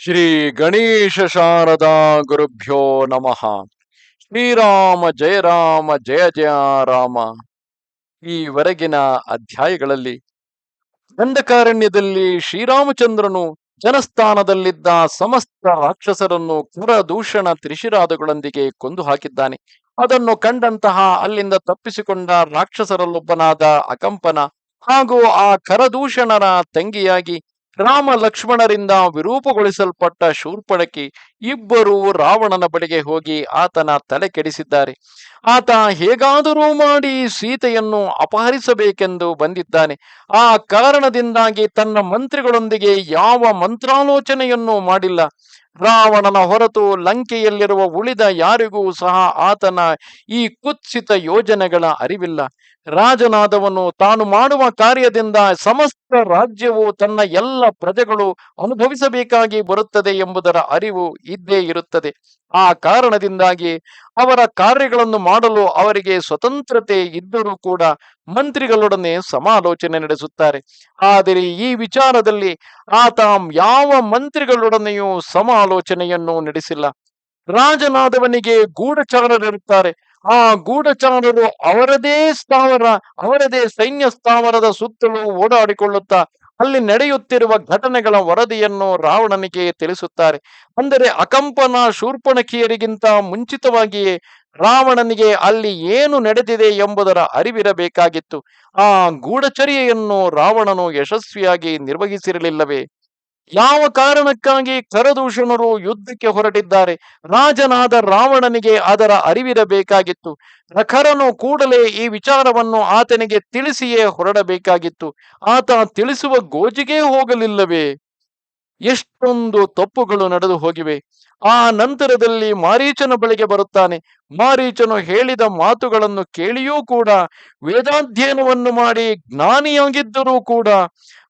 ಶ್ರೀ ಗಣೇಶ ಶಾರದಾ ಗುರುಭ್ಯೋ ನಮಃ. ಶ್ರೀರಾಮ ಜಯ ರಾಮ ಜಯ ಜಯ ರಾಮ. ಈವರೆಗಿನ ಅಧ್ಯಾಯಗಳಲ್ಲಿ ದಂಡಕಾರಣ್ಯದಲ್ಲಿ ಶ್ರೀರಾಮಚಂದ್ರನು ಜನಸ್ಥಾನದಲ್ಲಿದ್ದ ಸಮಸ್ತ ರಾಕ್ಷಸರನ್ನು ದೂಷಣ ತ್ರಿಶಿರಾದಗಳೊಂದಿಗೆ ಕೊಂದು ಹಾಕಿದ್ದಾನೆ. ಅದನ್ನು ಕಂಡಂತಹ ಅಲ್ಲಿಂದ ತಪ್ಪಿಸಿಕೊಂಡ ರಾಕ್ಷಸರಲ್ಲೊಬ್ಬನಾದ ಅಕಂಪನ ಹಾಗೂ ಆ ಕರದೂಷಣರ ತಂಗಿಯಾಗಿ ರಾಮ ಲಕ್ಷ್ಮಣರಿಂದ ವಿರೂಪಗೊಳಿಸಲ್ಪಟ್ಟ ಶೂರ್ಪಣಕಿ ಇಬ್ಬರು ರಾವಣನ ಬಳಿಗೆ ಹೋಗಿ ಆತನ ತಲೆ ಕೆಡಿಸಿದ್ದಾರೆ. ಆತ ಹೇಗಾದರೂ ಮಾಡಿ ಸೀತೆಯನ್ನು ಅಪಹರಿಸಬೇಕೆಂದು ಬಂದಿದ್ದಾನೆ. ಆ ಕಾರಣದಿಂದಾಗಿ ತನ್ನ ಮಂತ್ರಿಗಳೊಂದಿಗೆ ಯಾವ ಮಂತ್ರಾಲೋಚನೆಯನ್ನು ಮಾಡಿಲ್ಲ. ರಾವಣನ ಹೊರತು ಲಂಕೆಯಲ್ಲಿರುವ ಉಳಿದ ಯಾರಿಗೂ ಸಹ ಆತನ ಈ ಕುತ್ಸಿತ ಯೋಜನೆಗಳ ಅರಿವಿಲ್ಲ. ರಾಜನಾದವನು ತಾನು ಮಾಡುವ ಕಾರ್ಯದಿಂದ ಸಮಸ್ತ ರಾಜ್ಯವು ತನ್ನ ಎಲ್ಲ ಪ್ರಜೆಗಳು ಅನುಭವಿಸಬೇಕಾಗಿ ಬರುತ್ತದೆ ಎಂಬುದರ ಅರಿವು ಇದ್ದೇ ಇರುತ್ತದೆ. ಆ ಕಾರಣದಿಂದಾಗಿ ಅವರ ಕಾರ್ಯಗಳನ್ನು ಮಾಡಲು ಅವರಿಗೆ ಸ್ವತಂತ್ರತೆ ಇದ್ದರೂ ಕೂಡ ಮಂತ್ರಿಗಳೊಡನೆ ಸಮಾಲೋಚನೆ ನಡೆಸುತ್ತಾರೆ. ಆದರೆ ಈ ವಿಚಾರದಲ್ಲಿ ಆತ ಯಾವ ಮಂತ್ರಿಗಳೊಡನೆಯೂ ಸಮಾಲೋಚನೆಯನ್ನು ನಡೆಸಿಲ್ಲ. ರಾಜನಾದವನಿಗೆ ಗೂಢಚಾರರಿರುತ್ತಾರೆ ಆ ಗೂಢಚಾರರು ಅವರದೇ ಸ್ಥಾವರ, ಅವರದೇ ಸೈನ್ಯ ಸ್ಥಾವರದ ಸುತ್ತಲೂ ಓಡಾಡಿಕೊಳ್ಳುತ್ತಾ ಅಲ್ಲಿ ನಡೆಯುತ್ತಿರುವ ಘಟನೆಗಳ ವರದಿಯನ್ನು ರಾವಣನಿಗೆ ತಿಳಿಸುತ್ತಾರೆ. ಅಂದರೆ ಅಕಂಪನ ಶೂರ್ಪಣಕಿಯರಿಗಿಂತ ಮುಂಚಿತವಾಗಿಯೇ ರಾವಣನಿಗೆ ಅಲ್ಲಿ ಏನು ನಡೆದಿದೆ ಎಂಬುದರ ಅರಿವಿರಬೇಕಾಗಿತ್ತು. ಆ ಗೂಢಚರ್ಯೆಯನ್ನು ರಾವಣನು ಯಶಸ್ವಿಯಾಗಿ ನಿರ್ವಹಿಸಿರಲಿಲ್ಲವೇ? ಯಾವ ಕಾರಣಕ್ಕಾಗಿ ಕರದೂಷಣರು ಯುದ್ಧಕ್ಕೆ ಹೊರಟಿದ್ದಾರೆ? ರಾಜನಾದ ರಾವಣನಿಗೆ ಅದರ ಅರಿವಿರಬೇಕಾಗಿತ್ತು ನಖರನು ಕೂಡಲೇ ಈ ವಿಚಾರವನ್ನು ಆತನಿಗೆ ತಿಳಿಸಿಯೇ ಹೊರಡಬೇಕಾಗಿತ್ತು. ಆತ ತಿಳಿಸುವ ಗೋಜಿಗೆ ಹೋಗಲಿಲ್ಲವೇ? ಎಷ್ಟೊಂದು ತಪ್ಪುಗಳು ನಡೆದು ಹೋಗಿವೆ. ಆ ನಂತರದಲ್ಲಿ ಮಾರೀಚನ ಬಳಿಗೆ ಬರುತ್ತಾನೆ. ಮಾರೀಚನು ಹೇಳಿದ ಮಾತುಗಳನ್ನು ಕೇಳಿಯೂ ಕೂಡ, ವೇದಾಧ್ಯಯನವನ್ನು ಮಾಡಿ ಜ್ಞಾನಿಯಾಗಿದ್ದರೂ ಕೂಡ,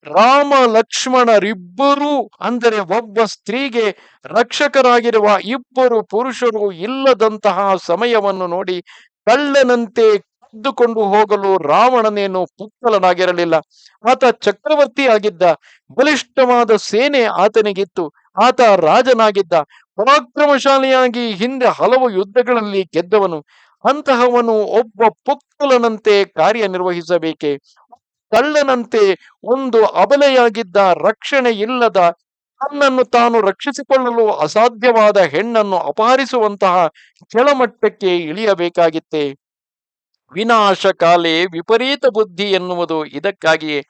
ರಾಮ ಲಕ್ಷ್ಮಣರಿಬ್ಬರೂ ಅಂದರೆ ಒಬ್ಬ ಸ್ತ್ರೀಗೆ ರಕ್ಷಕರಾಗಿರುವ ಇಬ್ಬರು ಪುರುಷರು ಇಲ್ಲದಂತಹ ಸಮಯವನ್ನು ನೋಡಿ ಕಳ್ಳನಂತೆ ಕದ್ದುಕೊಂಡು ಹೋಗಲು ರಾವಣನೇನು ಪುಕ್ಕಲನಾಗಿರಲಿಲ್ಲ ಆತ ಚಕ್ರವರ್ತಿ ಆಗಿದ್ದ ಬಲಿಷ್ಠವಾದ ಸೇನೆ ಆತನಿಗಿತ್ತು. ಆತ ರಾಜನಾಗಿದ್ದ. ಪರಾಕ್ರಮಶಾಲಿಯಾಗಿ ಹಿಂದೆ ಹಲವು ಯುದ್ಧಗಳಲ್ಲಿ ಗೆದ್ದವನು, ಅಂತಹವನು ಒಬ್ಬ ಪುಕ್ಕಲನಂತೆ ಕಾರ್ಯನಿರ್ವಹಿಸಬೇಕೆ? ಕಳ್ಳನಂತೆ ಒಂದು ಅಬಲೆಯಾಗಿದ್ದ ರಕ್ಷಣೆ ಇಲ್ಲದ ತನ್ನನ್ನು ತಾನು ರಕ್ಷಿಸಿಕೊಳ್ಳಲು ಅಸಾಧ್ಯವಾದ ಹೆಣ್ಣನ್ನು ಅಪಹರಿಸುವಂತಹ ಕೆಳಮಟ್ಟಕ್ಕೆ ಇಳಿಯಬೇಕಾಗಿತ್ತೆ? ವಿನಾಶ ಕಾಲೇ ವಿಪರೀತ ಬುದ್ಧಿ ಎನ್ನುವುದು ಇದಕ್ಕಾಗಿಯೇ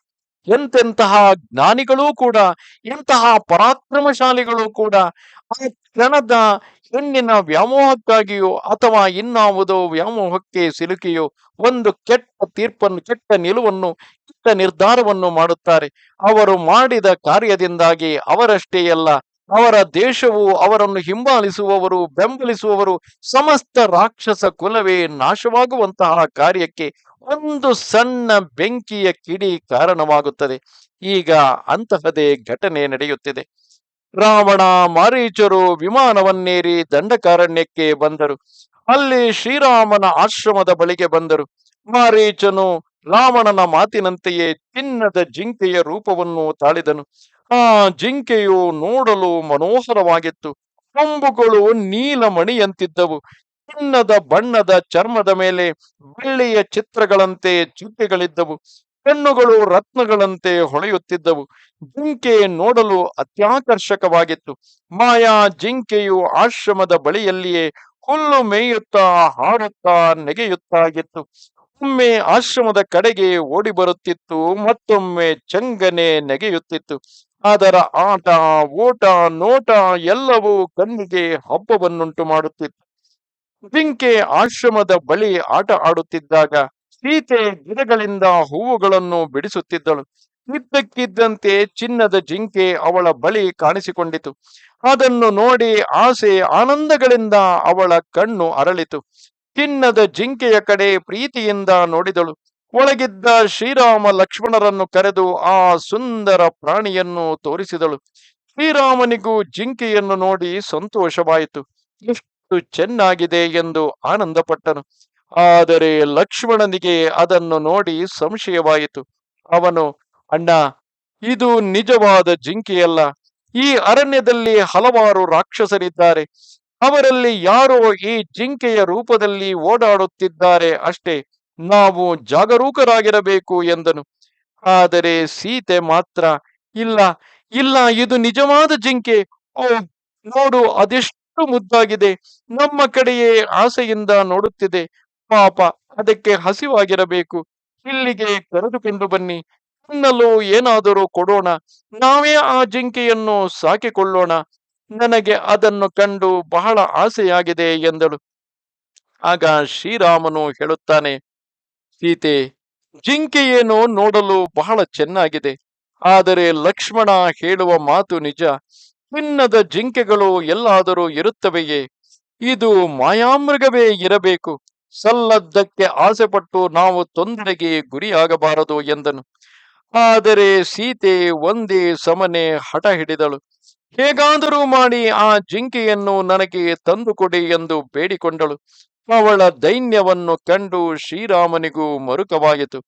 ಎಂತೆಂತಹ ಜ್ಞಾನಿಗಳೂ ಕೂಡ ಎಂತಹ ಪರಾಕ್ರಮಶಾಲಿಗಳು ಕೂಡ ಆ ಕ್ಷಣದ ಹೆಣ್ಣಿನ ವ್ಯಾಮೋಹಕ್ಕಾಗಿಯೋ ಅಥವಾ ಇನ್ನಾವುದೋ ವ್ಯಾಮೋಹಕ್ಕೆ ಸಿಲುಕಿಯೋ ಒಂದು ಕೆಟ್ಟ ತೀರ್ಪನ್ನು, ಕೆಟ್ಟ ನಿಲುವನ್ನು, ಕೆಟ್ಟ ನಿರ್ಧಾರವನ್ನು ಮಾಡುತ್ತಾರೆ. ಅವರು ಮಾಡಿದ ಕಾರ್ಯದಿಂದಾಗಿ ಅವರಷ್ಟೇ ಅಲ್ಲ, ಅವರ ದೇಶವು ಅವರನ್ನು ಹಿಂಬಾಲಿಸುವವರು, ಬೆಂಬಲಿಸುವವರು, ಸಮಸ್ತ ರಾಕ್ಷಸ ಕುಲವೇ ನಾಶವಾಗುವಂತಹ ಕಾರ್ಯಕ್ಕೆ ಒಂದು ಸಣ್ಣ ಬೆಂಕಿಯ ಕಿಡಿ ಕಾರಣವಾಗುತ್ತದೆ. ಈಗ ಅಂತಹದೇ ಘಟನೆ ನಡೆಯುತ್ತಿದೆ. ರಾವಣ ಮಾರೀಚರು ವಿಮಾನವನ್ನೇರಿ ದಂಡಕಾರಣ್ಯಕ್ಕೆ ಬಂದರು. ಅಲ್ಲಿ ಶ್ರೀರಾಮನ ಆಶ್ರಮದ ಬಳಿಗೆ ಬಂದರು. ಮಾರೀಚನು ರಾವಣನ ಮಾತಿನಂತೆಯೇ ಚಿನ್ನದ ಜಿಂಕೆಯ ರೂಪವನ್ನು ತಾಳಿದನು. ಆ ಜಿಂಕೆಯು ನೋಡಲು ಮನೋಹರವಾಗಿತ್ತು. ಕೊಂಬುಗಳು ನೀಲಮಣಿಯಂತಿದ್ದವು. ಚಿನ್ನದ ಬಣ್ಣದ ಚರ್ಮದ ಮೇಲೆ ಬೆಳ್ಳಿಯ ಚಿತ್ರಗಳಂತೆ ಚುಕ್ಕೆಗಳಿದ್ದವು ಕಣ್ಣುಗಳು ರತ್ನಗಳಂತೆ ಹೊಳೆಯುತ್ತಿದ್ದವು. ಜಿಂಕೆ ನೋಡಲು ಅತ್ಯಾಕರ್ಷಕವಾಗಿತ್ತು. ಮಾಯಾ ಜಿಂಕೆಯು ಆಶ್ರಮದ ಬಳಿಯಲ್ಲಿಯೇ ಹುಲ್ಲು ಮೇಯುತ್ತಾ ಹಾಡುತ್ತಾ ನೆಗೆಯುತ್ತಾ ಇತ್ತು ಒಮ್ಮೆ ಆಶ್ರಮದ ಕಡೆಗೆ ಓಡಿ ಬರುತ್ತಿತ್ತು ಮತ್ತೊಮ್ಮೆ ಚಂಗನೆ ನೆಗೆಯುತ್ತಿತ್ತು. ಅದರ ಆಟ, ಓಟ, ನೋಟ ಎಲ್ಲವೂ ಕಣ್ಣಿಗೆ ಹಬ್ಬವನ್ನುಂಟು ಮಾಡುತ್ತಿತ್ತು ಜಿಂಕೆ ಆಶ್ರಮದ ಬಳಿ ಆಟ ಆಡುತ್ತಿದ್ದಾಗ ಸೀತೆ ಗಿಡಗಳಿಂದ ಹೂವುಗಳನ್ನು ಬಿಡಿಸುತ್ತಿದ್ದಳು. ಇದ್ದಕ್ಕಿದ್ದಂತೆ ಚಿನ್ನದ ಜಿಂಕೆ ಅವಳ ಬಳಿ ಕಾಣಿಸಿಕೊಂಡಿತು. ಅದನ್ನು ನೋಡಿ ಆಸೆ ಆನಂದಗಳಿಂದ ಅವಳ ಕಣ್ಣು ಅರಳಿತು. ಚಿನ್ನದ ಜಿಂಕೆಯ ಕಡೆ ಪ್ರೀತಿಯಿಂದ ನೋಡಿದಳು. ಒಳಗಿದ್ದ ಶ್ರೀರಾಮ ಲಕ್ಷ್ಮಣರನ್ನು ಕರೆದು ಆ ಸುಂದರ ಪ್ರಾಣಿಯನ್ನು ತೋರಿಸಿದಳು. ಶ್ರೀರಾಮನಿಗೂ ಜಿಂಕೆಯನ್ನು ನೋಡಿ ಸಂತೋಷವಾಯಿತು. ಚೆನ್ನಾಗಿದೆ ಎಂದು ಆನಂದಪಟ್ಟನು. ಆದರೆ ಲಕ್ಷ್ಮಣನಿಗೆ ಅದನ್ನು ನೋಡಿ ಸಂಶಯವಾಯಿತು. ಅವನು, ಅಣ್ಣ, ಇದು ನಿಜವಾದ ಜಿಂಕೆಯಲ್ಲ. ಈ ಅರಣ್ಯದಲ್ಲಿ ಹಲವಾರು ರಾಕ್ಷಸರಿದ್ದಾರೆ. ಅವರಲ್ಲಿ ಯಾರೋ ಈ ಜಿಂಕೆಯ ರೂಪದಲ್ಲಿ ಓಡಾಡುತ್ತಿದ್ದಾರೆ ಅಷ್ಟೇ. ನಾವು ಜಾಗರೂಕರಾಗಿರಬೇಕು, ಎಂದನು. ಆದರೆ ಸೀತೆ ಮಾತ್ರ ಇಲ್ಲ. ಇಲ್ಲ, ಇದು ನಿಜವಾದ ಜಿಂಕೆ. ಓ ನೋಡು, ಅದೆಷ್ಟು ಮುದ್ದಾಗಿದೆ. ನಮ್ಮ ಕಡೆಯೇ ಆಸೆಯಿಂದ ನೋಡುತ್ತಿದೆ. ಪಾಪ, ಅದಕ್ಕೆ ಹಸಿವಾಗಿರಬೇಕು. ಇಲ್ಲಿಗೆ ಕರೆದುಕೊಂಡು ಬನ್ನಿ. ತಿನ್ನಲು ಏನಾದರೂ ಕೊಡೋಣ. ನಾವೇ ಆ ಜಿಂಕೆಯನ್ನು ಸಾಕಿಕೊಳ್ಳೋಣ. ನನಗೆ ಅದನ್ನು ಕಂಡು ಬಹಳ ಆಸೆಯಾಗಿದೆ ಎಂದಳು. ಆಗ ಶ್ರೀರಾಮನು ಹೇಳುತ್ತಾನೆ, ಸೀತೆ ಜಿಂಕೆಯೇನು ನೋಡಲು ಬಹಳ ಚೆನ್ನಾಗಿದೆ. ಆದರೆ ಲಕ್ಷ್ಮಣ ಹೇಳುವ ಮಾತು ನಿಜ. ಚಿನ್ನದ ಜಿಂಕೆಗಳು ಎಲ್ಲಾದರೂ ಇರುತ್ತವೆಯೇ? ಇದು ಮಾಯಾಮೃಗವೇ ಇರಬೇಕು. ಸಲ್ಲದ್ದಕ್ಕೆ ಆಸೆಪಟ್ಟು ನಾವು ತೊಂದರೆಗೆ ಗುರಿಯಾಗಬಾರದು ಎಂದನು. ಆದರೆ ಸೀತೆ ಒಂದೇ ಸಮನೆ ಹಠ ಹಿಡಿದಳು ಹೇಗಾದರೂ ಮಾಡಿ ಆ ಜಿಂಕೆಯನ್ನು ನನಗೆ ತಂದುಕೊಡಿ ಎಂದು ಬೇಡಿಕೊಂಡಳು. ಅವಳ ದೈನ್ಯವನ್ನು ಕಂಡು ಶ್ರೀರಾಮನಿಗೂ ಮರುಕವಾಯಿತು.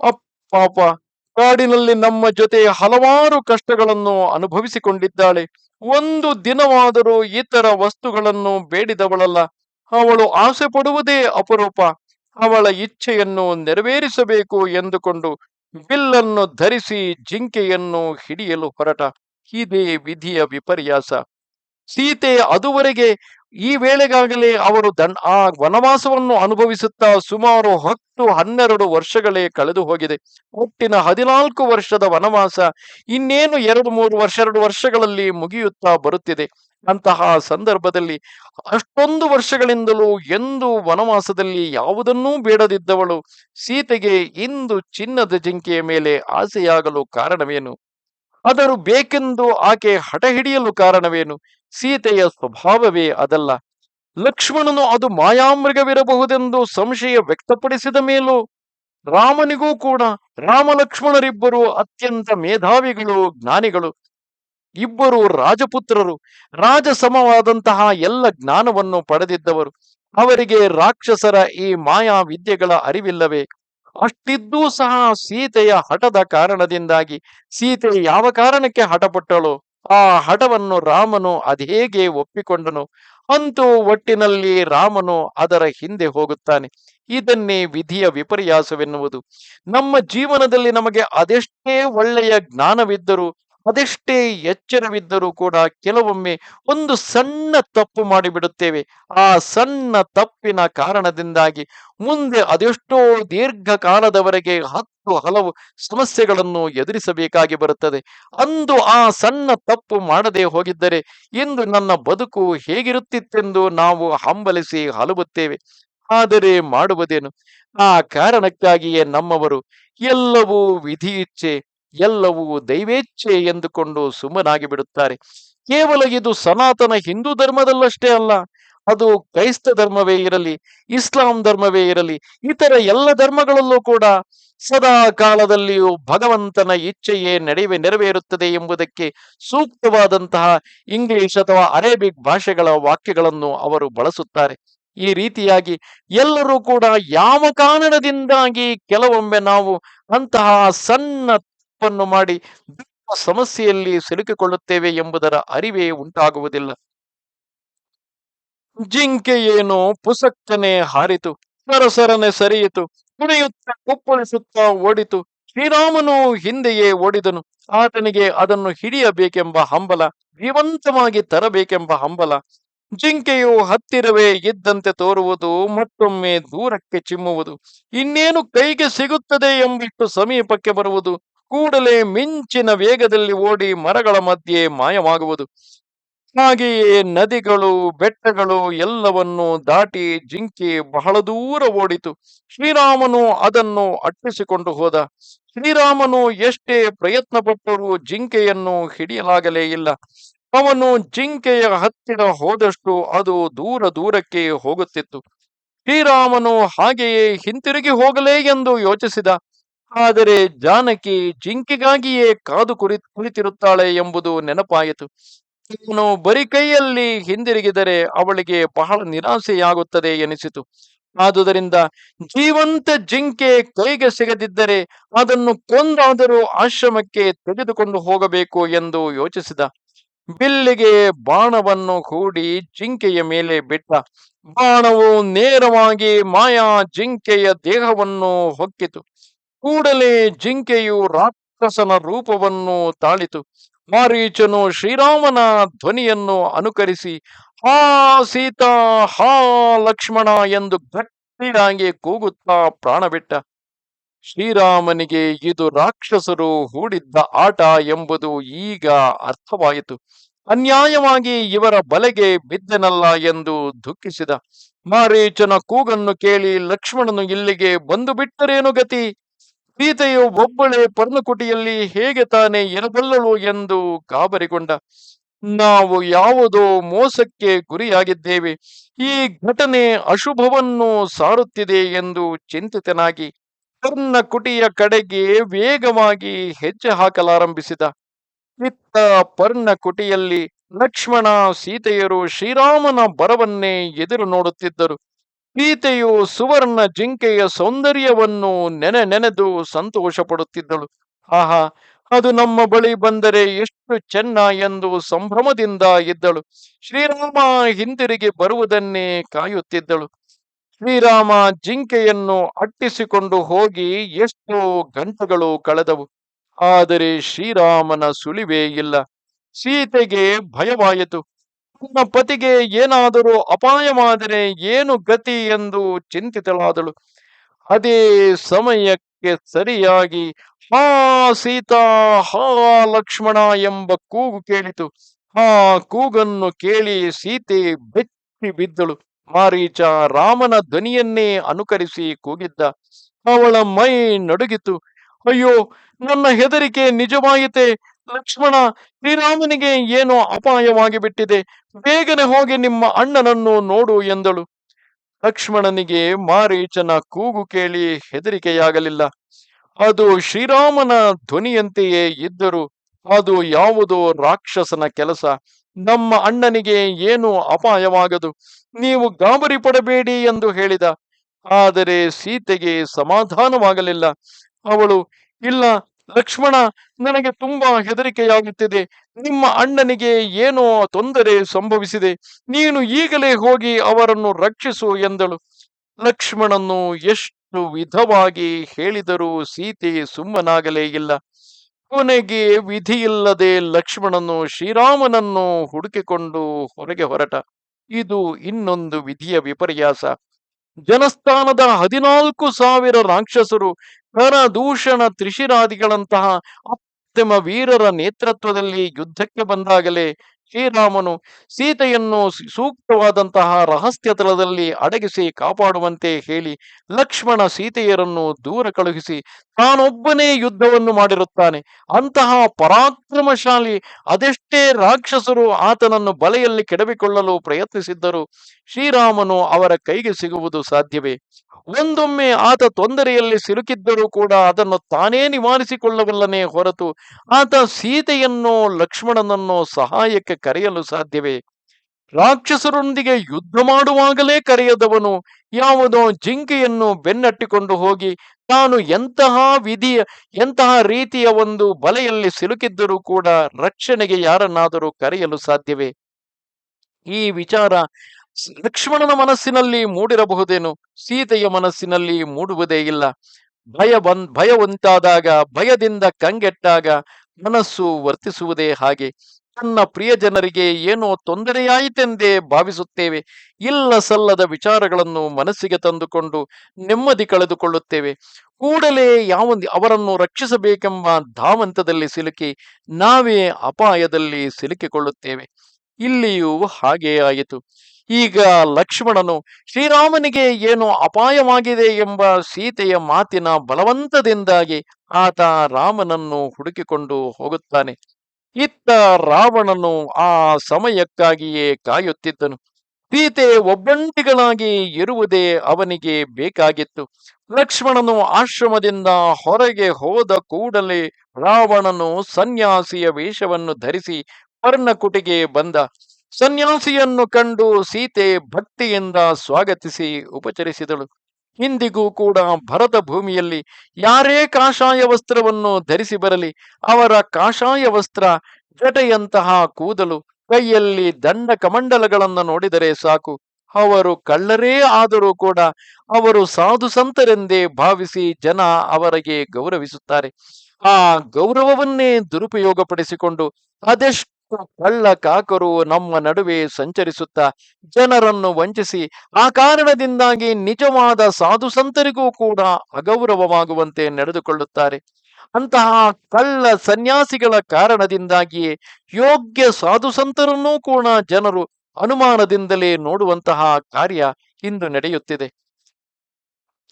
ಅಪ್ ಪಾಪ ಕಾಡಿನಲ್ಲಿ ನಮ್ಮ ಜೊತೆ ಹಲವಾರು ಕಷ್ಟಗಳನ್ನು ಅನುಭವಿಸಿಕೊಂಡಿದ್ದಾಳೆ. ಒಂದು ದಿನವಾದರೂ ಇತರ ವಸ್ತುಗಳನ್ನು ಬೇಡಿದವಳಲ್ಲ. ಅವಳು ಆಸೆ ಪಡುವುದೇ ಅಪರೂಪ. ಅವಳ ಇಚ್ಛೆಯನ್ನು ನೆರವೇರಿಸಬೇಕು ಎಂದುಕೊಂಡು ಬಿಲ್ಲನ್ನು ಧರಿಸಿ ಜಿಂಕೆಯನ್ನು ಹಿಡಿಯಲು ಹೊರಟ. ಇದೇ ವಿಧಿಯ ವಿಪರ್ಯಾಸ. ಸೀತೆ ಅದುವರೆಗೆ ಈ ವೇಳೆಗಾಗಲೇ ಅವರು ದಂಡ, ಆ ವನವಾಸವನ್ನು ಅನುಭವಿಸುತ್ತಾ ಸುಮಾರು ಹತ್ತು ಹನ್ನೆರಡು ವರ್ಷಗಳೇ ಕಳೆದು ಹೋಗಿದೆ. ಒಟ್ಟಿನ ಹದಿನಾಲ್ಕು ವರ್ಷದ ವನವಾಸ ಇನ್ನೇನು ಎರಡು ಮೂರು ವರ್ಷ, ಎರಡು ವರ್ಷಗಳಲ್ಲಿ ಮುಗಿಯುತ್ತಾ ಬರುತ್ತಿದೆ. ಅಂತಹ ಸಂದರ್ಭದಲ್ಲಿ ಅಷ್ಟೊಂದು ವರ್ಷಗಳಿಂದಲೂ ಎಂದು ವನವಾಸದಲ್ಲಿ ಯಾವುದನ್ನೂ ಬೇಡದಿದ್ದವಳು ಸೀತೆಗೆ ಇಂದು ಚಿನ್ನದ ಜಿಂಕೆಯ ಮೇಲೆ ಆಸೆಯಾಗಲು ಕಾರಣವೇನು? ಆದರೂ ಬೇಕೆಂದು ಆಕೆ ಹಠ ಹಿಡಿಯಲು ಕಾರಣವೇನು? ಸೀತೆಯ ಸ್ವಭಾವವೇ ಅದಲ್ಲ. ಲಕ್ಷ್ಮಣನು ಅದು ಮಾಯಾಮೃಗವಿರಬಹುದೆಂದು ಸಂಶಯ ವ್ಯಕ್ತಪಡಿಸಿದ ಮೇಲೂ ರಾಮನಿಗೂ ಕೂಡ ರಾಮ ಲಕ್ಷ್ಮಣರಿಬ್ಬರು ಅತ್ಯಂತ ಮೇಧಾವಿಗಳು, ಜ್ಞಾನಿಗಳು. ಇಬ್ಬರು ರಾಜಪುತ್ರರು. ರಾಜ ಸಮವಾದಂತಹ ಎಲ್ಲ ಜ್ಞಾನವನ್ನು ಪಡೆದಿದ್ದವರು. ಅವರಿಗೆ ರಾಕ್ಷಸರ ಈ ಮಾಯಾ ವಿದ್ಯೆಗಳ ಅರಿವಿಲ್ಲವೇ? ಅಷ್ಟಿದ್ದೂ ಸಹ ಸೀತೆಯ ಹಠದ ಕಾರಣದಿಂದಾಗಿ ಸೀತೆ ಯಾವ ಕಾರಣಕ್ಕೆ ಹಠಪಟ್ಟಳು? ಆ ಹಠವನ್ನು ರಾಮನು ಅದೇಗೆ ಒಪ್ಪಿಕೊಂಡನು? ಅಂತೂ ಒಟ್ಟಿನಲ್ಲಿ ರಾಮನು ಅದರ ಹಿಂದೆ ಹೋಗುತ್ತಾನೆ. ಇದನ್ನೇ ವಿಧಿಯ ವಿಪರ್ಯಾಸವೆನ್ನುವುದು. ನಮ್ಮ ಜೀವನದಲ್ಲಿ ನಮಗೆ ಅದೆಷ್ಟೇ ಒಳ್ಳೆಯ ಜ್ಞಾನವಿದ್ದರೂ ಅದೆಷ್ಟೇ ಎಚ್ಚರವಿದ್ದರೂ ಕೂಡ ಕೆಲವೊಮ್ಮೆ ಒಂದು ಸಣ್ಣ ತಪ್ಪು ಮಾಡಿಬಿಡುತ್ತೇವೆ. ಆ ಸಣ್ಣ ತಪ್ಪಿನ ಕಾರಣದಿಂದಾಗಿ ಮುಂದೆ ಅದೆಷ್ಟೋ ದೀರ್ಘಕಾಲದವರೆಗೆ ಹತ್ತು ಹಲವು ಸಮಸ್ಯೆಗಳನ್ನು ಎದುರಿಸಬೇಕಾಗಿ ಬರುತ್ತದೆ. ಅಂದು ಆ ಸಣ್ಣ ತಪ್ಪು ಮಾಡದೆ ಹೋಗಿದ್ದರೆ ಇಂದು ನನ್ನ ಬದುಕು ಹೇಗಿರುತ್ತಿತ್ತೆಂದು ನಾವು ಹಂಬಲಿಸಿ ಹಲವುತ್ತೇವೆ ಆದರೆ ಮಾಡುವುದೇನು? ಆ ಕಾರಣಕ್ಕಾಗಿಯೇ ನಮ್ಮವರು ಎಲ್ಲವೂ ವಿಧಿ ಇಚ್ಛೆ ಎಲ್ಲವೂ ದೈವೇಚ್ಛೆ ಎಂದುಕೊಂಡು ಸುಮ್ಮನಾಗಿ ಬಿಡುತ್ತಾರೆ ಕೇವಲ ಇದು ಸನಾತನ ಹಿಂದೂ ಧರ್ಮದಲ್ಲಷ್ಟೇ ಅಲ್ಲ, ಅದು ಕ್ರೈಸ್ತ ಧರ್ಮವೇ ಇರಲಿ, ಇಸ್ಲಾಂ ಧರ್ಮವೇ ಇರಲಿ, ಇತರ ಎಲ್ಲ ಧರ್ಮಗಳಲ್ಲೂ ಕೂಡ ಸದಾ ಕಾಲದಲ್ಲಿಯೂ ಭಗವಂತನ ಇಚ್ಛೆಯೇ ನಡೆವೆ ನೆರವೇರುತ್ತದೆ ಎಂಬುದಕ್ಕೆ ಸೂಕ್ತವಾದಂತಹ ಇಂಗ್ಲಿಷ್ ಅಥವಾ ಅರೇಬಿಕ್ ಭಾಷೆಗಳ ವಾಕ್ಯಗಳನ್ನು ಅವರು ಬಳಸುತ್ತಾರೆ. ಈ ರೀತಿಯಾಗಿ ಎಲ್ಲರೂ ಕೂಡ ಯಾವ ಕಾರಣದಿಂದಾಗಿ ಕೆಲವೊಮ್ಮೆ ನಾವು ಅಂತಹ ಸಣ್ಣ ತಪ್ಪನ್ನು ಮಾಡಿ ಸಮಸ್ಯೆಯಲ್ಲಿ ಸಿಲುಕಿಕೊಳ್ಳುತ್ತೇವೆ ಎಂಬುದರ ಅರಿವೇ ಉಂಟಾಗುವುದಿಲ್ಲ. ಜಿಂಕೆ ಏನು ಪುಸಕ್ಕನೆ ಹಾರಿತು, ಸರಸರನೆ ಸರಿಯಿತು, ಕುಣಿಯುತ್ತ ಕುಪ್ಪಳಿಸುತ್ತಾ ಓಡಿತು, ಶ್ರೀರಾಮನು ಹಿಂದೆಯೇ ಓಡಿದನು, ಆತನಿಗೆ ಅದನ್ನು ಹಿಡಿಯಬೇಕೆಂಬ ಹಂಬಲ, ಜೀವಂತವಾಗಿ ತರಬೇಕೆಂಬ ಹಂಬಲ, ಜಿಂಕೆಯು ಹತ್ತಿರವೇ ಇದ್ದಂತೆ ತೋರುವುದು, ಮತ್ತೊಮ್ಮೆ ದೂರಕ್ಕೆ ಚಿಮ್ಮುವುದು, ಇನ್ನೇನು ಕೈಗೆ ಸಿಗುತ್ತದೆ ಎಂಬಿಟ್ಟು ಸಮೀಪಕ್ಕೆ ಬರುವುದು ಕೂಡಲೇ ಮಿಂಚಿನ ವೇಗದಲ್ಲಿ ಓಡಿ ಮರಗಳ ಮಧ್ಯೆ ಮಾಯವಾಗುವುದು. ಹಾಗೆಯೇ ನದಿಗಳು, ಬೆಟ್ಟಗಳು ಎಲ್ಲವನ್ನು ದಾಟಿ ಜಿಂಕೆ ಬಹಳ ದೂರ ಓಡಿತು. ಶ್ರೀರಾಮನು ಅದನ್ನು ಅಟ್ಟಿಸಿಕೊಂಡು ಹೋದ. ಶ್ರೀರಾಮನು ಎಷ್ಟೇ ಪ್ರಯತ್ನ ಪಟ್ಟರೂ ಜಿಂಕೆಯನ್ನು ಹಿಡಿಯಲಾಗಲೇ ಇಲ್ಲ. ಅವನು ಜಿಂಕೆಯ ಹತ್ತಿರ ಹೋದಷ್ಟು ಅದು ದೂರ ದೂರಕ್ಕೆ ಹೋಗುತ್ತಿತ್ತು. ಶ್ರೀರಾಮನು ಹಾಗೆಯೇ ಹಿಂತಿರುಗಿ ಹೋಗಲೇ ಎಂದು ಯೋಚಿಸಿದ. ಆದರೆ ಜಾನಕಿ ಜಿಂಕೆಗಾಗಿಯೇ ಕಾದು ಕುರಿ, ಕುಳಿತಿರುತ್ತಾಳೆ ಎಂಬುದು ನೆನಪಾಯಿತು. ಇವನು ಬರಿ ಕೈಯಲ್ಲಿ ಹಿಂದಿರುಗಿದರೆ ಅವಳಿಗೆ ಬಹಳ ನಿರಾಸೆಯಾಗುತ್ತದೆ ಎನಿಸಿತು. ಆದುದರಿಂದ ಜೀವಂತ ಜಿಂಕೆ ಕೈಗೆ ಸಿಗದಿದ್ದರೆ ಅದನ್ನು ಕೊಂದಾದರೂ ಆಶ್ರಮಕ್ಕೆ ತೆಗೆದುಕೊಂಡು ಹೋಗಬೇಕು ಎಂದು ಯೋಚಿಸಿದ. ಬಿಲ್ಲಿಗೆ ಬಾಣವನ್ನು ಹೂಡಿ ಜಿಂಕೆಯ ಮೇಲೆ ಬಿಟ್ಟ. ಬಾಣವು ನೇರವಾಗಿ ಮಾಯಾ ಜಿಂಕೆಯ ದೇಹವನ್ನು ಹೊಕ್ಕಿತು. ಕೂಡಲೇ ಜಿಂಕೆಯು ರಾಕ್ಷಸನ ರೂಪವನ್ನು ತಾಳಿತು. ಮಾರೀಚನು ಶ್ರೀರಾಮನ ಧ್ವನಿಯನ್ನು ಅನುಕರಿಸಿ, ಹಾ ಸೀತಾ, ಹಾ ಲಕ್ಷ್ಮಣ ಎಂದು ಗಟ್ಟಿಯಾಗಿ ಕೂಗುತ್ತಾ ಪ್ರಾಣ ಬಿಟ್ಟ ಶ್ರೀರಾಮನಿಗೆ ಇದು ರಾಕ್ಷಸರು ಹೂಡಿದ್ದ ಆಟ ಎಂಬುದು ಈಗ ಅರ್ಥವಾಯಿತು. ಅನ್ಯಾಯವಾಗಿ ಇವರ ಬಲೆಗೆ ಬಿದ್ದನಲ್ಲ ಎಂದು ದುಃಖಿಸಿದ. ಮಾರೀಚನ ಕೂಗನ್ನು ಕೇಳಿ ಲಕ್ಷ್ಮಣನು ಇಲ್ಲಿಗೆ ಬಂದು ಬಿಟ್ಟರೇನು ಗತಿ? ಸೀತೆಯು ಒಬ್ಬಳೆ ಪರ್ಣಕುಟಿಯಲ್ಲಿ ಹೇಗೆ ತಾನೇ ಇರಬಲ್ಲಳು ಎಂದು ಗಾಬರಿಗೊಂಡ ನಾವು ಯಾವುದೋ ಮೋಸಕ್ಕೆ ಗುರಿಯಾಗಿದ್ದೇವೆ. ಈ ಘಟನೆ ಅಶುಭವನ್ನು ಸಾರುತ್ತಿದೆ ಎಂದು ಚಿಂತಿತನಾಗಿ ಪರ್ಣಕುಟಿಯ ಕಡೆಗೆ ವೇಗವಾಗಿ ಹೆಜ್ಜೆ ಹಾಕಲಾರಂಭಿಸಿದ. ಇತ್ತ ಪರ್ಣಕುಟಿಯಲ್ಲಿ ಲಕ್ಷ್ಮಣ ಸೀತೆಯರು ಶ್ರೀರಾಮನ ಬರವನ್ನೇ ಎದುರು ನೋಡುತ್ತಿದ್ದರು. ಸೀತೆಯು ಸುವರ್ಣ ಜಿಂಕೆಯ ಸೌಂದರ್ಯವನ್ನು ನೆನೆ ನೆನೆದು ಸಂತೋಷ ಪಡುತ್ತಿದ್ದಳು ಆಹಾ, ಅದು ನಮ್ಮ ಬಳಿ ಬಂದರೆ ಎಷ್ಟು ಚೆನ್ನ ಎಂದು ಸಂಭ್ರಮದಿಂದ ಇದ್ದಳು. ಶ್ರೀರಾಮ ಹಿಂದಿರುಗಿ ಬರುವುದನ್ನೇ ಕಾಯುತ್ತಿದ್ದಳು. ಶ್ರೀರಾಮ ಜಿಂಕೆಯನ್ನು ಅಟ್ಟಿಸಿಕೊಂಡು ಹೋಗಿ ಎಷ್ಟೋ ಗಂಟೆಗಳು ಕಳೆದವು. ಆದರೆ ಶ್ರೀರಾಮನ ಸುಳಿವೇ ಇಲ್ಲ. ಸೀತೆಗೆ ಭಯವಾಯಿತು. ತನ್ನ ಪತಿಗೆ ಏನಾದರೂ ಅಪಾಯವಾದರೆ ಏನು ಗತಿ ಎಂದು ಚಿಂತಿತಳಾದಳು. ಅದೇ ಸಮಯಕ್ಕೆ ಸರಿಯಾಗಿ, ಹಾ, ಸೀತಾ, ಹಾ, ಲಕ್ಷ್ಮಣ ಎಂಬ ಕೂಗು ಕೇಳಿತು. ಆ ಕೂಗನ್ನು ಕೇಳಿ ಸೀತೆ ಬೆಚ್ಚಿ ಬಿದ್ದಳು. ಮಾರೀಚ ರಾಮನ ಧ್ವನಿಯನ್ನೇ ಅನುಕರಿಸಿ ಕೂಗಿದ್ದ. ಅವಳ ಮೈ ನಡುಗಿತು. ಅಯ್ಯೋ, ನನ್ನ ಹೆದರಿಕೆ ನಿಜವಾಯಿತೆ? ಲಕ್ಷ್ಮಣ, ಶ್ರೀರಾಮನಿಗೆ ಏನೋ ಅಪಾಯವಾಗಿ ಬಿಟ್ಟಿದೆ ಬೇಗನೆ ಹೋಗಿ ನಿಮ್ಮ ಅಣ್ಣನನ್ನು ನೋಡು ಎಂದಳು. ಲಕ್ಷ್ಮಣನಿಗೆ ಮಾರೀಚನ ಕೂಗು ಕೇಳಿ ಹೆದರಿಕೆಯಾಗಲಿಲ್ಲ. ಅದು ಶ್ರೀರಾಮನ ಧ್ವನಿಯಂತೆಯೇ ಇದ್ದರು. ಅದು ಯಾವುದೋ ರಾಕ್ಷಸನ ಕೆಲಸ. ನಮ್ಮ ಅಣ್ಣನಿಗೆ ಏನು ಅಪಾಯವಾಗದು. ನೀವು ಗಾಬರಿ ಪಡಬೇಡಿ ಎಂದು ಹೇಳಿದ. ಆದರೆ ಸೀತೆಗೆ ಸಮಾಧಾನವಾಗಲಿಲ್ಲ. ಅವಳು, ಇಲ್ಲ ಲಕ್ಷ್ಮಣ, ನನಗೆ ತುಂಬಾ ಹೆದರಿಕೆಯಾಗುತ್ತಿದೆ. ನಿಮ್ಮ ಅಣ್ಣನಿಗೆ ಏನೋ ತೊಂದರೆ ಸಂಭವಿಸಿದೆ. ನೀನು ಈಗಲೇ ಹೋಗಿ ಅವರನ್ನು ರಕ್ಷಿಸು ಎಂದಳು. ಲಕ್ಷ್ಮಣನು ಎಷ್ಟು ವಿಧವಾಗಿ ಹೇಳಿದರೂ ಸೀತೆ ಸುಮ್ಮನಾಗಲೇ ಇಲ್ಲ. ಕೊನೆಗೆ ವಿಧಿಯಿಲ್ಲದೆ ಲಕ್ಷ್ಮಣನು ಶ್ರೀರಾಮನನ್ನು ಹುಡುಕಿಕೊಂಡು ಹೊರಗೆ ಹೊರಟ. ಇದು ಇನ್ನೊಂದು ವಿಧಿಯ ವಿಪರ್ಯಾಸ. ಜನಸ್ಥಾನದ ಹದಿನಾಲ್ಕು ಸಾವಿರ ರಾಕ್ಷಸರು ಕರದೂಷಣ ತ್ರಿಶಿರಾದಿಗಳಂತಹ ಅತ್ಯಮ ವೀರರ ನೇತೃತ್ವದಲ್ಲಿ ಯುದ್ಧಕ್ಕೆ ಬಂದಾಗಲೇ ಶ್ರೀರಾಮನು ಸೀತೆಯನ್ನು ಸೂಕ್ತವಾದಂತಹ ರಹಸ್ಯ ತಲದಲ್ಲಿ ಅಡಗಿಸಿ ಕಾಪಾಡುವಂತೆ ಹೇಳಿ ಲಕ್ಷ್ಮಣ ಸೀತೆಯರನ್ನು ದೂರ ಕಳುಹಿಸಿ ತಾನೊಬ್ಬನೇ ಯುದ್ಧವನ್ನು ಮಾಡಿರುತ್ತಾನೆ. ಅಂತಹ ಪರಾಕ್ರಮಶಾಲಿ ಅದೆಷ್ಟೇ ರಾಕ್ಷಸರು ಆತನನ್ನು ಬಲೆಯಲ್ಲಿ ಕೆಡವಿಕೊಳ್ಳಲು ಪ್ರಯತ್ನಿಸಿದ್ದರು ಶ್ರೀರಾಮನು ಅವರ ಕೈಗೆ ಸಿಗುವುದು ಸಾಧ್ಯವೇ? ಒಂದೊಮ್ಮೆ ಆತ ತೊಂದರೆಯಲ್ಲಿ ಸಿಲುಕಿದ್ದರೂ ಕೂಡ ಅದನ್ನು ತಾನೇ ನಿವಾರಿಸಿಕೊಳ್ಳಬಲ್ಲನೇ ಹೊರತು ಆತ ಸೀತೆಯನ್ನೋ ಲಕ್ಷ್ಮಣನನ್ನೋ ಸಹಾಯಕ್ಕೆ ಕರೆಯಲು ಸಾಧ್ಯವೇ? ರಾಕ್ಷಸರೊಂದಿಗೆ ಯುದ್ಧ ಮಾಡುವಾಗಲೇ ಕರೆಯದವನು ಯಾವುದೋ ಜಿಂಕೆಯನ್ನು ಬೆನ್ನಟ್ಟಿಕೊಂಡು ಹೋಗಿ ತಾನು ಎಂತಹ ವಿಧಿಯ, ಎಂತಹ ರೀತಿಯ ಒಂದು ಬಲೆಯಲ್ಲಿ ಸಿಲುಕಿದ್ದರೂ ಕೂಡ ರಕ್ಷಣೆಗೆ ಯಾರನ್ನಾದರೂ ಕರೆಯಲು ಸಾಧ್ಯವೇ? ಈ ವಿಚಾರ ಲಕ್ಷ್ಮಣನ ಮನಸ್ಸಿನಲ್ಲಿ ಮೂಡಿರಬಹುದೇನು? ಸೀತೆಯ ಮನಸ್ಸಿನಲ್ಲಿ ಮೂಡುವುದೇ ಇಲ್ಲ. ಭಯ ಬಂದ್, ಭಯ ಉಂಟಾದಾಗ, ಭಯದಿಂದ ಕಂಗೆಟ್ಟಾಗ ಮನಸ್ಸು ವರ್ತಿಸುವುದೇ ಹಾಗೆ. ತನ್ನ ಪ್ರಿಯ ಜನರಿಗೆ ಏನೋ ತೊಂದರೆಯಾಯಿತೆಂದೇ ಭಾವಿಸುತ್ತೇವೆ. ಇಲ್ಲ ಸಲ್ಲದ ವಿಚಾರಗಳನ್ನು ಮನಸ್ಸಿಗೆ ತಂದುಕೊಂಡು ನೆಮ್ಮದಿ ಕಳೆದುಕೊಳ್ಳುತ್ತೇವೆ. ಕೂಡಲೇ ಯಾವ ಅವರನ್ನು ರಕ್ಷಿಸಬೇಕೆಂಬ ಧಾವಂತದಲ್ಲಿ ಸಿಲುಕಿ ನಾವೇ ಅಪಾಯದಲ್ಲಿ ಸಿಲುಕಿಕೊಳ್ಳುತ್ತೇವೆ. ಇಲ್ಲಿಯೂ ಹಾಗೇ ಆಯಿತು. ಈಗ ಲಕ್ಷ್ಮಣನು ಶ್ರೀರಾಮನಿಗೆ ಏನು ಅಪಾಯವಾಗಿದೆ ಎಂಬ ಸೀತೆಯ ಮಾತಿನ ಬಲವಂತದಿಂದಾಗಿ ಆತ ರಾಮನನ್ನು ಹುಡುಕಿಕೊಂಡು ಹೋಗುತ್ತಾನೆ. ಇತ್ತ ರಾವಣನು ಆ ಸಮಯಕ್ಕಾಗಿಯೇ ಕಾಯುತ್ತಿದ್ದನು. ಸೀತೆ ಒಬ್ಬಂಟಿಗಳಾಗಿ ಇರುವುದೇ ಅವನಿಗೆ ಬೇಕಾಗಿತ್ತು. ಲಕ್ಷ್ಮಣನು ಆಶ್ರಮದಿಂದ ಹೊರಗೆ ಹೋದ ಕೂಡಲೇ ರಾವಣನು ಸನ್ಯಾಸಿಯ ವೇಷವನ್ನು ಧರಿಸಿ ಪರ್ಣಕುಟಿಗೆ ಬಂದ. ಸನ್ಯಾಸಿಯನ್ನು ಕಂಡು ಸೀತೆ ಭಕ್ತಿಯಿಂದ ಸ್ವಾಗತಿಸಿ ಉಪಚರಿಸಿದಳು. ಇಂದಿಗೂ ಕೂಡ ಭರತ ಭೂಮಿಯಲ್ಲಿ ಯಾರೇ ಕಾಷಾಯ ವಸ್ತ್ರವನ್ನು ಧರಿಸಿ ಬರಲಿ, ಅವರ ಕಾಷಾಯ ವಸ್ತ್ರ ಜಟೆಯಂತಹ ಕೂದಲು, ಕೈಯಲ್ಲಿ ದಂಡ ಕಮಂಡಲಗಳನ್ನು ನೋಡಿದರೆ ಸಾಕು. ಅವರು ಕಳ್ಳರೇ ಆದರೂ ಕೂಡ ಅವರು ಸಾಧು ಸಂತರೆಂದೇ ಭಾವಿಸಿ ಜನ ಅವರಿಗೆ ಗೌರವಿಸುತ್ತಾರೆ. ಆ ಗೌರವವನ್ನೇ ದುರುಪಯೋಗಪಡಿಸಿಕೊಂಡು ಅದೆಷ್ಟು ಕಳ್ಳ ಕಾಕರು ನಮ್ಮ ನಡುವೆ ಸಂಚರಿಸುತ್ತಾ ಜನರನ್ನು ವಂಚಿಸಿ, ಆ ಕಾರಣದಿಂದಾಗಿ ನಿಜವಾದ ಸಾಧು ಸಂತರಿಗೂ ಕೂಡ ಅಗೌರವವಾಗುವಂತೆ ನಡೆದುಕೊಳ್ಳುತ್ತಾರೆ. ಅಂತಹ ಕಳ್ಳ ಸನ್ಯಾಸಿಗಳ ಕಾರಣದಿಂದಾಗಿಯೇ ಯೋಗ್ಯ ಸಾಧು ಸಂತರನ್ನೂ ಕೂಡ ಜನರು ಅನುಮಾನದಿಂದಲೇ ನೋಡುವಂತಹ ಕಾರ್ಯ ಇಂದು ನಡೆಯುತ್ತಿದೆ.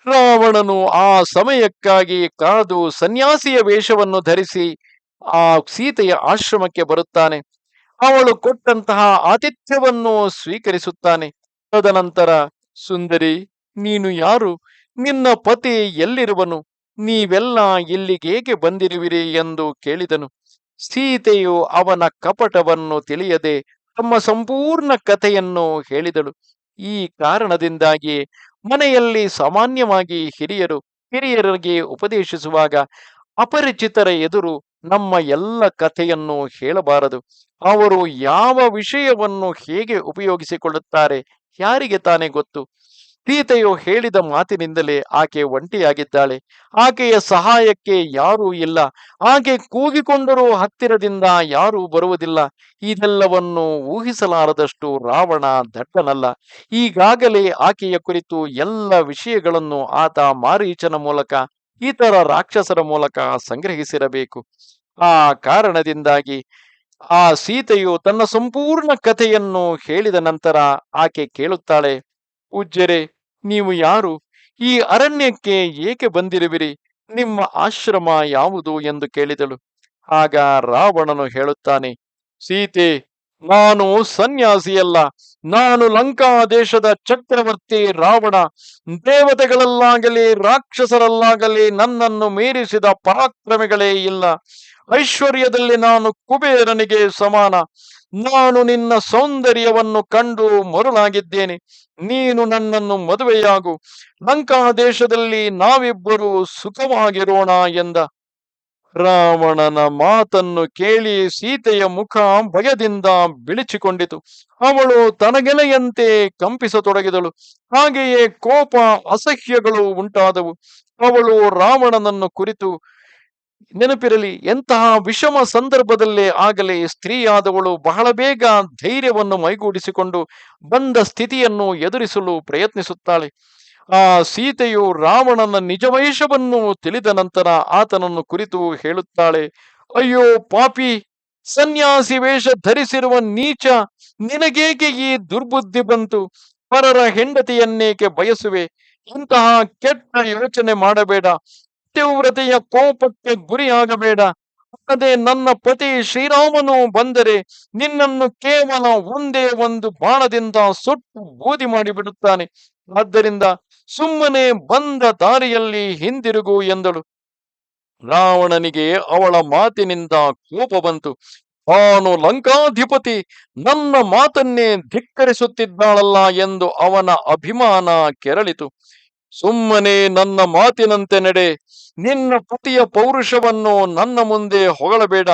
ರಾವಣನು ಆ ಸಮಯಕ್ಕಾಗಿ ಕಾದು ಸನ್ಯಾಸಿಯ ವೇಷವನ್ನು ಧರಿಸಿ ಆ ಸೀತೆಯ ಆಶ್ರಮಕ್ಕೆ ಬರುತ್ತಾನೆ. ಅವಳು ಕೊಟ್ಟಂತಹ ಆತಿಥ್ಯವನ್ನು ಸ್ವೀಕರಿಸುತ್ತಾನೆ. ತದನಂತರ, ಸುಂದರಿ, ನೀನು ಯಾರು? ನಿನ್ನ ಪತಿ ಎಲ್ಲಿರುವನು? ನೀವೆಲ್ಲ ಇಲ್ಲಿಗೇಕೆ ಬಂದಿರುವಿರಿ? ಎಂದು ಕೇಳಿದನು. ಸೀತೆಯು ಅವನ ಕಪಟವನ್ನು ತಿಳಿಯದೆ ತಮ್ಮ ಸಂಪೂರ್ಣ ಕಥೆಯನ್ನು ಹೇಳಿದಳು. ಈ ಕಾರಣದಿಂದಾಗಿ ಮನೆಯಲ್ಲಿ ಸಾಮಾನ್ಯವಾಗಿ ಹಿರಿಯರು, ಹಿರಿಯರಿಗೆ ಉಪದೇಶಿಸುವಾಗ ಅಪರಿಚಿತರ ಎದುರು ನಮ್ಮ ಎಲ್ಲ ಕಥೆಯನ್ನು ಹೇಳಬಾರದು. ಅವರು ಯಾವ ವಿಷಯವನ್ನು ಹೇಗೆ ಉಪಯೋಗಿಸಿಕೊಳ್ಳುತ್ತಾರೆ, ಯಾರಿಗೆ ತಾನೇ ಗೊತ್ತು? ಸೀತೆಯು ಹೇಳಿದ ಮಾತಿನಿಂದಲೇ ಆಕೆ ಒಂಟಿಯಾಗಿದ್ದಾಳೆ. ಆಕೆಯ ಸಹಾಯಕ್ಕೆ ಯಾರೂ ಇಲ್ಲ. ಆಕೆ ಕೂಗಿಕೊಂಡರೂ ಹತ್ತಿರದಿಂದ ಯಾರೂ ಬರುವುದಿಲ್ಲ. ಇದೆಲ್ಲವನ್ನು ಊಹಿಸಲಾರದಷ್ಟು ರಾವಣ ದಟ್ಟನಲ್ಲ. ಈಗಾಗಲೇ ಆಕೆಯ ಕುರಿತು ಎಲ್ಲ ವಿಷಯಗಳನ್ನು ಆತ ಮಾರೀಚನ ಮೂಲಕ ಇತರ ರಾಕ್ಷಸರ ಮೂಲಕ ಸಂಗ್ರಹಿಸಿರಬೇಕು. ಆ ಕಾರಣದಿಂದಾಗಿ ಆ ಸೀತೆಯು ತನ್ನ ಸಂಪೂರ್ಣ ಕಥೆಯನ್ನು ಹೇಳಿದ ನಂತರ ಆಕೆ ಕೇಳುತ್ತಾಳೆ, ಉಜ್ಜರೆ, ನೀವು ಯಾರು? ಈ ಅರಣ್ಯಕ್ಕೆ ಏಕೆ ಬಂದಿರುವಿರಿ? ನಿಮ್ಮ ಆಶ್ರಮ ಯಾವುದು? ಎಂದು ಕೇಳಿದಳು. ಆಗ ರಾವಣನು ಹೇಳುತ್ತಾನೆ, ಸೀತೆ ನಾನು ಸನ್ಯಾಸಿಯಲ್ಲ, ನಾನು ಲಂಕಾ ದೇಶದ ಚಕ್ರವರ್ತಿ ರಾವಣ, ದೇವತೆಗಳಲ್ಲಾಗಲಿ, ರಾಕ್ಷಸರಲ್ಲಾಗಲಿ ನನ್ನನ್ನು ಮೀರಿಸಿದ ಪರಾಕ್ರಮಿಗಳೇ ಇಲ್ಲ. ಐಶ್ವರ್ಯದಲ್ಲಿ ನಾನು ಕುಬೇರನಿಗೆ ಸಮಾನ. ನಾನು ನಿನ್ನ ಸೌಂದರ್ಯವನ್ನು ಕಂಡು ಮರುಳಾಗಿದ್ದೇನೆ. ನೀನು ನನ್ನನ್ನು ಮದುವೆಯಾಗು. ಲಂಕಾ ದೇಶದಲ್ಲಿ ನಾವಿಬ್ಬರು ಸುಖವಾಗಿರೋಣ ಎಂದ. ರಾವಣನ ಮಾತನ್ನು ಕೇಳಿ ಸೀತೆಯ ಮುಖ ಭಯದಿಂದ ಬಿಳಿಚಿಕೊಂಡಿತು. ಅವಳು ತನಗೆಲೆಯಂತೆ ಕಂಪಿಸತೊಡಗಿದಳು. ಹಾಗೆಯೇ ಕೋಪ ಅಸಹ್ಯಗಳು ಉಂಟಾದವು. ಅವಳು ರಾವಣನನ್ನು ಕುರಿತು, ನೆನಪಿರಲಿ, ಎಂತಹ ವಿಷಮ ಸಂದರ್ಭದಲ್ಲೇ ಆಗಲೇ ಸ್ತ್ರೀಯಾದವಳು ಬಹಳ ಬೇಗ ಧೈರ್ಯವನ್ನು ಮೈಗೂಡಿಸಿಕೊಂಡು ಬಂದ ಸ್ಥಿತಿಯನ್ನು ಎದುರಿಸಲು ಪ್ರಯತ್ನಿಸುತ್ತಾಳೆ. ಆ ಸೀತೆಯು ರಾವಣನ ನಿಜವೈಷವನ್ನು ತಿಳಿದ ನಂತರ ಆತನನ್ನು ಕುರಿತು ಹೇಳುತ್ತಾಳೆ, ಅಯ್ಯೋ ಪಾಪಿ, ಸನ್ಯಾಸಿ ವೇಷ ಧರಿಸಿರುವ ನೀಚ, ನಿನಗೇಕೆ ಈ ದುರ್ಬುದ್ಧಿ ಬಂತು? ಪರರ ಹೆಂಡತಿಯನ್ನೇಕೆ ಬಯಸುವೆ? ಇಂತಹ ಕೆಟ್ಟ ಯೋಚನೆ ಮಾಡಬೇಡ, ತೀವ್ರತೆಯ ಕೋಪಕ್ಕೆ ಗುರಿಯಾಗಬೇಡ ಅಲ್ಲದೆ ನನ್ನ ಪತಿ ಶ್ರೀರಾಮನು ಬಂದರೆ ನಿನ್ನನ್ನು ಕೇವಲ ಒಂದೇ ಒಂದು ಬಾಣದಿಂದ ಸುಟ್ಟು ಬೂದಿ ಮಾಡಿಬಿಡುತ್ತಾನೆ. ಆದ್ದರಿಂದ ಸುಮ್ಮನೆ ಬಂದ ದಾರಿಯಲ್ಲಿ ಹಿಂದಿರುಗು ಎಂದಳು. ರಾವಣನಿಗೆ ಅವಳ ಮಾತಿನಿಂದ ಕೋಪ ಬಂತು. ತಾನು ಲಂಕಾಧಿಪತಿ, ನನ್ನ ಮಾತನ್ನೇ ಧಿಕ್ಕರಿಸುತ್ತಿದ್ದಾಳಲ್ಲ ಎಂದು ಅವನ ಅಭಿಮಾನ ಕೆರಳಿತು. ಸುಮ್ಮನೆ ನನ್ನ ಮಾತಿನಂತೆ ನಡೆ. ನಿನ್ನ ಪತಿಯ ಪೌರುಷವನ್ನು ನನ್ನ ಮುಂದೆ ಹೊಗಳಬೇಡ.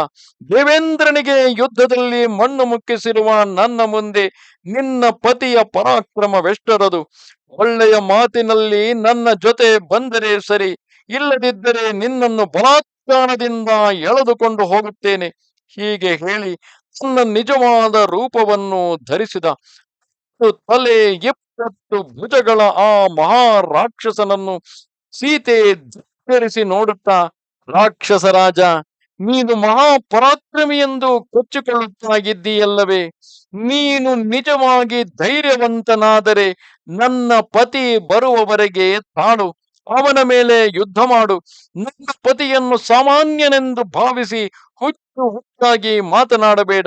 ದೇವೇಂದ್ರನಿಗೆ ಯುದ್ಧದಲ್ಲಿ ಮಣ್ಣು ಮುಕ್ಕಿಸಿರುವ ನನ್ನ ಮುಂದೆ ನಿನ್ನ ಪತಿಯ ಪರಾಕ್ರಮವೆಷ್ಟರದು. ಒಳ್ಳೆಯ ಮಾತಿನಲ್ಲಿ ನನ್ನ ಜೊತೆ ಬಂದರೆ ಸರಿ. ಇಲ್ಲದಿದ್ದರೆ ನಿನ್ನನ್ನು ಬಲಾತ್ಕಾರದಿಂದ ಎಳೆದುಕೊಂಡು ಹೋಗುತ್ತೇನೆ. ಹೀಗೆ ಹೇಳಿ ತನ್ನ ನಿಜವಾದ ರೂಪವನ್ನು ಧರಿಸಿದ. ತಲೆ ಇಪ್ಪತ್ತು ಭುಜಗಳ ಆ ಮಹಾ ರಾಕ್ಷಸನನ್ನು ಸೀತೆ ಧಿಕ್ಕರಿಸಿ ನೋಡುತ್ತಾ, ರಾಕ್ಷಸ ರಾಜ, ನೀನು ಮಹಾಪರಾಕ್ರಮಿ ಎಂದು ಕೊಚ್ಚಿಕೊಳ್ಳುತ್ತಾ ಇದ್ದೀಯಲ್ಲವೇ ನೀನು ನಿಜವಾಗಿ ಧೈರ್ಯವಂತನಾದರೆ ನನ್ನ ಪತಿ ಬರುವವರೆಗೆ ತಾಳು, ಅವನ ಮೇಲೆ ಯುದ್ಧ ಮಾಡು, ನನ್ನ ಪತಿಯನ್ನು ಸಾಮಾನ್ಯನೆಂದು ಭಾವಿಸಿ ಹುಚ್ಚು ಹುಚ್ಚಾಗಿ ಮಾತನಾಡಬೇಡ.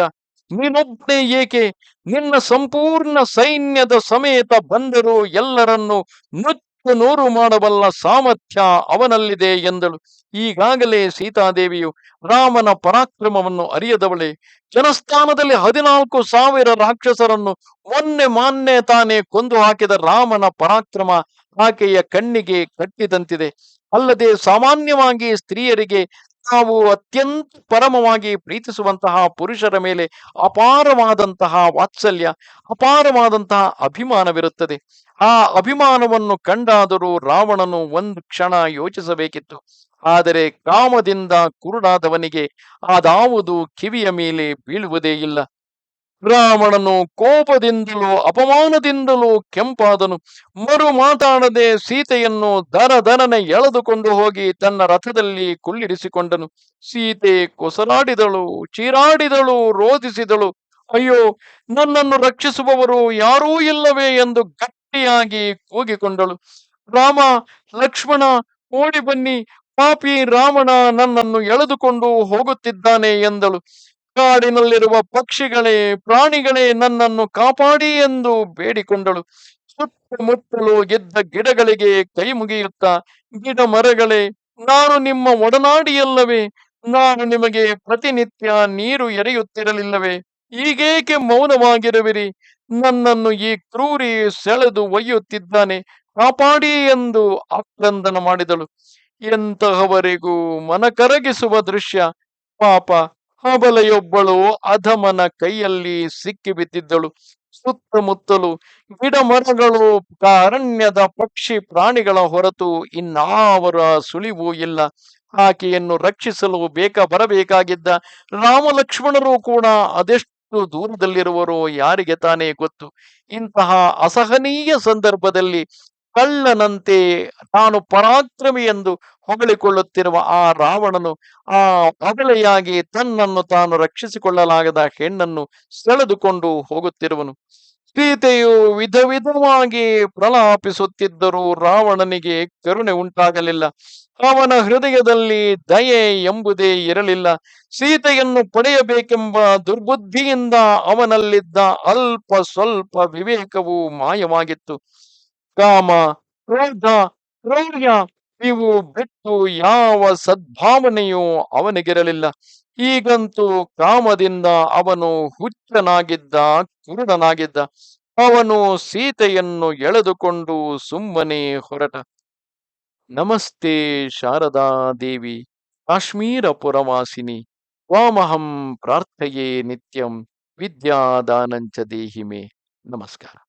ನೀನೊಬ್ಬನೇ ಏಕೆ? ನಿನ್ನ ಸಂಪೂರ್ಣ ಸೈನ್ಯದ ಸಮೇತ ಬಂದರೂ ಎಲ್ಲರನ್ನು ನೃತ್ಯ ನೂರು ಮಾಡಬಲ್ಲ ಸಾಮರ್ಥ್ಯ ಅವನಲ್ಲಿದೆ ಎಂದಳು. ಈಗಾಗಲೇ ಸೀತಾದೇವಿಯು ರಾಮನ ಪರಾಕ್ರಮವನ್ನು ಅರಿಯದವಳೆ. ಜನಸ್ಥಾನದಲ್ಲಿ ಹದಿನಾಲ್ಕು ಸಾವಿರ ರಾಕ್ಷಸರನ್ನು ಮೊನ್ನೆ ಮಾನ್ನೆ ತಾನೇ ಕೊಂದು ಹಾಕಿದ ರಾಮನ ಪರಾಕ್ರಮ ಆಕೆಯ ಕಣ್ಣಿಗೆ ಕಟ್ಟಿದಂತಿದೆ. ಅಲ್ಲದೆ ಸಾಮಾನ್ಯವಾಗಿ ಸ್ತ್ರೀಯರಿಗೆ ತಾವು ಅತ್ಯಂತ ಪರಮವಾಗಿ ಪ್ರೀತಿಸುವಂತಹ ಪುರುಷರ ಮೇಲೆ ಅಪಾರವಾದಂತಹ ವಾತ್ಸಲ್ಯ, ಅಪಾರವಾದಂತಹ ಅಭಿಮಾನವಿರುತ್ತದೆ. ಆ ಅಭಿಮಾನವನ್ನು ಕಂಡಾದರೂ ರಾವಣನು ಒಂದು ಕ್ಷಣ ಯೋಚಿಸಬೇಕಿತ್ತು. ಆದರೆ ಕಾಮದಿಂದ ಕುರುಡಾದವನಿಗೆ ಅದಾವುದು ಕಿವಿಯ ಮೇಲೆ ಬೀಳುವುದೇ ಇಲ್ಲ. ರಾವಣನು ಕೋಪದಿಂದಲೂ, ಅಪಮಾನದಿಂದಲೂ ಕೆಂಪಾದನು. ಮರು ಮಾತಾಡದೆ ಸೀತೆಯನ್ನು ದರ ದರನೆ ಎಳೆದುಕೊಂಡು ಹೋಗಿ ತನ್ನ ರಥದಲ್ಲಿ ಕುಳ್ಳಿರಿಸಿಕೊಂಡನು. ಸೀತೆ ಕೊಸರಾಡಿದಳು, ಚೀರಾಡಿದಳು, ರೋಧಿಸಿದಳು. ಅಯ್ಯೋ, ನನ್ನನ್ನು ರಕ್ಷಿಸುವವರು ಯಾರೂ ಇಲ್ಲವೇ ಎಂದು ಗಟ್ಟಿಯಾಗಿ ಕೂಗಿಕೊಂಡಳು. ರಾಮ, ಲಕ್ಷ್ಮಣ, ಓಡಿ ಬನ್ನಿ. ಪಾಪಿ ರಾವಣ ನನ್ನನ್ನು ಎಳೆದುಕೊಂಡು ಹೋಗುತ್ತಿದ್ದಾನೆ ಎಂದಳು. ಕಾಡಿನಲ್ಲಿರುವ ಪಕ್ಷಿಗಳೇ, ಪ್ರಾಣಿಗಳೇ ನನ್ನನ್ನು ಕಾಪಾಡಿ ಎಂದು ಬೇಡಿಕೊಂಡಳು. ಸುತ್ತಮುತ್ತಲು ಗೆದ್ದ ಗಿಡಗಳಿಗೆ ಕೈ ಮುಗಿಯುತ್ತಾ, ಗಿಡ ಮರಗಳೇ, ನಾನು ನಿಮ್ಮ ಒಡನಾಡಿಯಲ್ಲವೇ? ನಾನು ನಿಮಗೆ ಪ್ರತಿನಿತ್ಯ ನೀರು ಎರೆಯುತ್ತಿರಲಿಲ್ಲವೇ? ಈಗೇಕೆ ಮೌನವಾಗಿರುವಿರಿ? ನನ್ನನ್ನು ಈ ಕ್ರೂರಿ ಸೆಳೆದು ಒಯ್ಯುತ್ತಿದ್ದಾನೆ. ಕಾಪಾಡಿ ಎಂದು ಆಕ್ರಂದನ ಮಾಡಿದಳು. ಎಂತಹವರೆಗೂ ಮನ ಕರಗಿಸುವ ದೃಶ್ಯ. ಪಾಪ ಹಬಲೆಯೊಬ್ಬಳು ಅಧಮನ ಕೈಯಲ್ಲಿ ಸಿಕ್ಕಿ ಬಿದ್ದಿದ್ದಳು ಸುತ್ತಮುತ್ತಲು ಗಿಡ ಮರಗಳು ಅರಣ್ಯದ ಪಕ್ಷಿ ಪ್ರಾಣಿಗಳ ಹೊರತು ಇನ್ನಾವರ ಸುಳಿವು ಇಲ್ಲ. ಆಕೆಯನ್ನು ರಕ್ಷಿಸಲು ಬೇಕ ಬರಬೇಕಾಗಿದ್ದ ರಾಮ ಲಕ್ಷ್ಮಣರು ಕೂಡ ಅದೆಷ್ಟು ದೂರದಲ್ಲಿರುವರೋ ಯಾರಿಗೆ ತಾನೇ ಗೊತ್ತು. ಇಂತಹ ಅಸಹನೀಯ ಸಂದರ್ಭದಲ್ಲಿ ಕಳ್ಳನಂತೆ ತಾನು ಪರಾಕ್ರಮಿ ಎಂದು ಹೊಗಳಿಕೊಳ್ಳುತ್ತಿರುವ ಆ ರಾವಣನು ಆ ಅಗಲೆಯಾಗಿ ತನ್ನನ್ನು ತಾನು ರಕ್ಷಿಸಿಕೊಳ್ಳಲಾಗದ ಹೆಣ್ಣನ್ನು ಸೆಳೆದುಕೊಂಡು ಹೋಗುತ್ತಿರುವನು. ಸೀತೆಯು ವಿಧ ವಿಧವಾಗಿ ಪ್ರಲಾಪಿಸುತ್ತಿದ್ದರೂ ರಾವಣನಿಗೆ ಕರುಣೆ ಉಂಟಾಗಲಿಲ್ಲ. ಅವನ ಹೃದಯದಲ್ಲಿ ದಯೆ ಎಂಬುದೇ ಇರಲಿಲ್ಲ. ಸೀತೆಯನ್ನು ಪಡೆಯಬೇಕೆಂಬ ದುರ್ಬುದ್ಧಿಯಿಂದ ಅವನಲ್ಲಿದ್ದ ಅಲ್ಪ ಸ್ವಲ್ಪ ವಿವೇಕವು ಮಾಯವಾಗಿತ್ತು. ಕಾಮ, ಕ್ರೋಧ, ಕ್ರೌರ್ಯ, ಇವು ಬಿಟ್ಟು ಯಾವ ಸದ್ಭಾವನೆಯೂ ಅವನಿಗಿರಲಿಲ್ಲ. ಈಗಂತೂ ಕಾಮದಿಂದ ಅವನು ಹುಚ್ಚನಾಗಿದ್ದ, ಕುರುಡನಾಗಿದ್ದ. ಅವನು ಸೀತೆಯನ್ನು ಎಳೆದುಕೊಂಡು ಸುಮ್ಮನೆ ಹೊರಟ. ನಮಸ್ತೆ ಶಾರದಾ ದೇವಿ ಕಾಶ್ಮೀರ ಪುರವಾಸಿನಿ ವಾಮಹಂ ಪ್ರಾರ್ಥಯೇ ನಿತ್ಯಂ, ವಿದ್ಯಾದಾನಂಚ ದೇಹಿಮೆ. ನಮಸ್ಕಾರ.